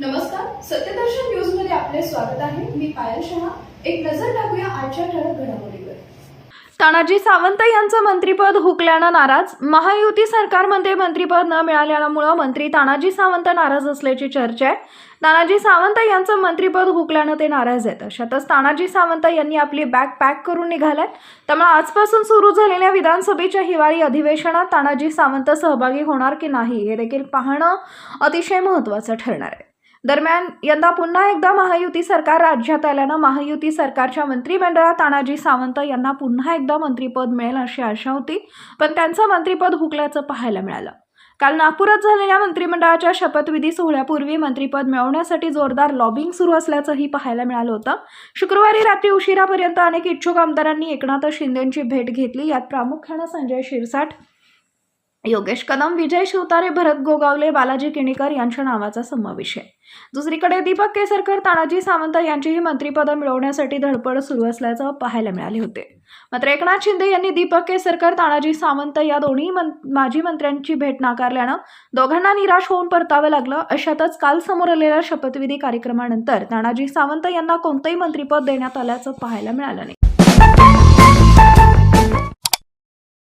नमस्कार सत्यदर्शन न्यूजमध्ये आपले स्वागत आहे. मी पायल शहा. एक नजर टाकूया आजच्या ठळक घडामोडीवर. तानाजी सावंत यांचं मंत्रीपद हुकल्यानं नाराज. महायुती सरकारमध्ये मंत्रीपद न मिळाल्यामुळं मंत्री तानाजी सावंत नाराज असल्याची चर्चा आहे. तानाजी सावंत यांचं मंत्रीपद हुकल्यानं ते नाराज आहेत. अशातच तानाजी सावंत यांनी आपली बॅग पॅक करून निघाल्यात. त्यामुळे आजपासून सुरू झालेल्या विधानसभेच्या हिवाळी अधिवेशनात तानाजी सावंत सहभागी होणार की नाही हे देखील पाहणं अतिशय महत्त्वाचं ठरणार आहे. दरम्यान यंदा पुन्हा एकदा महायुती सरकार राज्यात आल्यानं महायुती सरकारच्या मंत्रिमंडळात तानाजी सावंत यांना पुन्हा एकदा मंत्रिपद मिळेल अशी आशा होती पण त्यांचं मंत्रिपद हुकल्याचं पाहायला मिळालं. काल नागपुरात झालेल्या मंत्रिमंडळाच्या शपथविधी सोहळ्यापूर्वी मंत्रिपद मिळवण्यासाठी जोरदार लॉबिंग सुरू असल्याचंही पाहायला मिळालं होतं. शुक्रवारी रात्री उशिरापर्यंत अनेक इच्छुक आमदारांनी एकनाथ शिंदेंची भेट घेतली यात प्रामुख्यानं संजय शिरसाट योगेश कदम विजय शिवतारे भरत गोगावले बालाजी किणीकर यांच्या नावाचा समावेश आहे. दुसरीकडे दीपक केसरकर तानाजी सावंत यांचीही मंत्रिपदं मिळवण्यासाठी धडपड सुरू असल्याचं पाहायला मिळाले होते. मात्र एकनाथ शिंदे यांनी दीपक केसरकर तानाजी सावंत या दोन्ही मं माजी मंत्र्यांची भेट नाकारल्यानं दोघांना निराश होऊन परतावं लागलं. अशातच काल समोर आलेल्या शपथविधी कार्यक्रमानंतर तानाजी सावंत यांना कोणतंही मंत्रिपद देण्यात आल्याचं पाहायला मिळालं नाही.